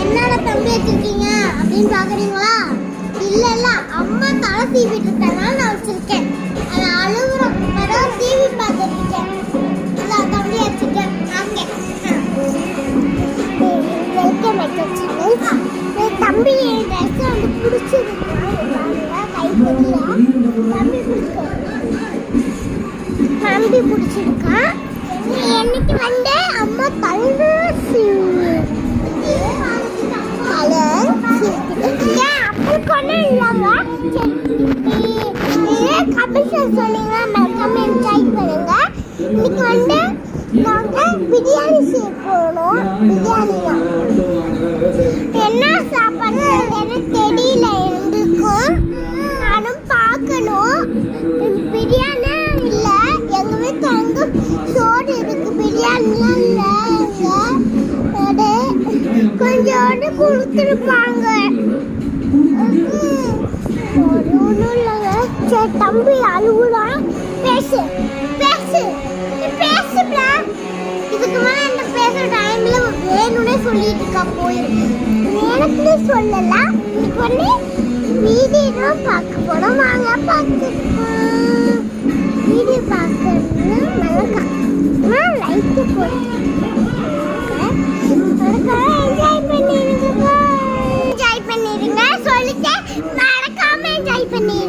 என்னோட தம்பி வச்சிருக்கீங்க? அப்படின்னு பார்க்குறீங்களா? இல்ல இல்ல அம்மா தலை சீவிட்டு நான் வச்சிருக்கேன். அது அழுகுறோம் அதான் டிவி பார்த்துருக்கேன். இருக்கேன் தம்பி வெல்கம் பேக் தம்பி ட்ரெஸ் வந்து பிடிச்சிருக்கு? கை தெரியல. தம்பி தம்பி பிடிச்சிருக்கா என்னைக்கு வந்து? அம்மா தழுவு கமிஷன் சொன்னீங்க மறக்காம என்ஜாய் பண்ணுங்க. இன்னைக்கு வந்து நாங்கள் பிரியாணி செய்ய போனோம் பிரியாணி தான் கொஞ்சோண்டு கொடுத்துருப்பாங்க. ஒரு ஒன்றும் இல்லைங்க சரி தம்பி அழுகுறான் பேசு பேசு. நீ இதுக்கு மேல இந்த பேசுற டைம்ல வேணும்னே சொல்லிட்டு இருக்கா போயிருக்கு எனக்குன்னே சொல்லல. இன்னைக்கு வந்து வீடியோ பார்க்க போறோம். வாங்க பார்த்து.